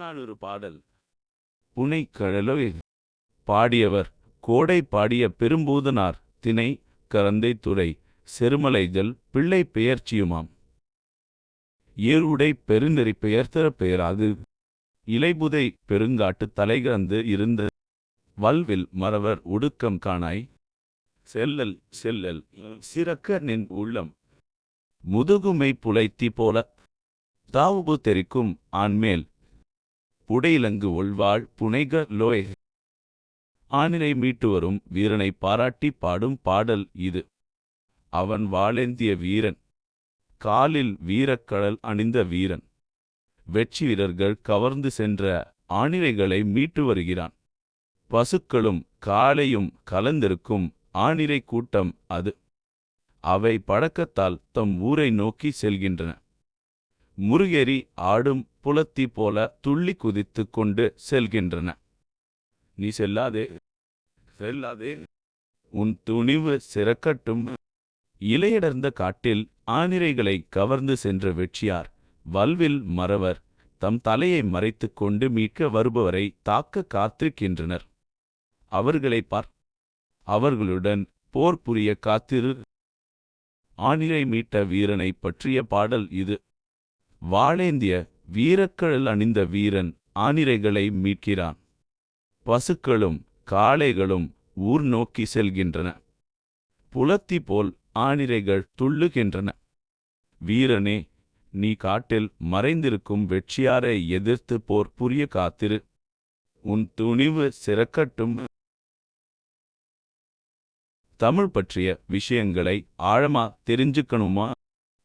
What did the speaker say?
புறநானூறு பாடல். புனை பாடியவர் கோடை பாடிய பெரும்பூதனார் திணை கரந்தை துறை செருமலைதல் பிள்ளை பெயர்ச்சியுமாம். ஏருடை பெருநெறி பெயர்த்தர பெயராது. இலைபுதை பெருங்காட்டு தலைகறந்து இருந்த. வல்வில் மறவர் ஒடுக்கம் காணாய். செல்லல் செல்லல் சிறக்க நின் உள்ளம். முதுகுமை புலைத்தி போல. தாவுபு தெரிக்கும் ஆண்மேல் புடையிலங்கு ஒள்வாள் புனைக லோய். ஆணினை மீட்டு வரும் வீரனை பாராட்டி பாடும் பாடல் இது. அவன் வாளேந்திய வீரன். காலில் வீரக்கடல் அணிந்த வீரன். வெற்றி வீரர்கள் கவர்ந்து சென்ற ஆணிரைகளை மீட்டு வருகிறான். பசுக்களும் காளையும் கலந்திருக்கும் ஆணிரை கூட்டம் அது. அவை பழக்கத்தால் தம் ஊரை நோக்கி செல்கின்றன. முருகேறி ஆடும் புலத்தி போல துள்ளி குதித்து கொண்டு செல்கின்றன. நீ செல்லாதே செல்லாதே. உன் துணிவு சிறக்கட்டும். இலையடர்ந்த காட்டில் ஆனிரைகளை கவர்ந்து சென்ற வெற்றியார் வல்வில் மறவர் தம் தலையை மறைத்துக் கொண்டு மீட்க வருபவரை தாக்க காத்திருக்கின்றனர். அவர்களை பார் அவர்களுடன் போர் புரிய காத்திரு. ஆனிரை மீட்ட வீரனைப் பற்றிய பாடல் இது. வாளேந்திய வீரக்கழல் அணிந்த வீரன் ஆனிரைகளை மீட்கிறான். பசுக்களும் காளைகளும் ஊர் நோக்கி செல்கின்றன. புலத்தி போல் ஆனிரைகள் துள்ளுகின்றன. வீரனே நீ காட்டில் மறைந்திருக்கும் வெற்றியாரை எதிர்த்து போர் புரிய காத்திரு. உன் துணிவு சிறக்கட்டும். தமிழ் பற்றிய விஷயங்களை ஆழமா தெரிஞ்சுக்கணுமா?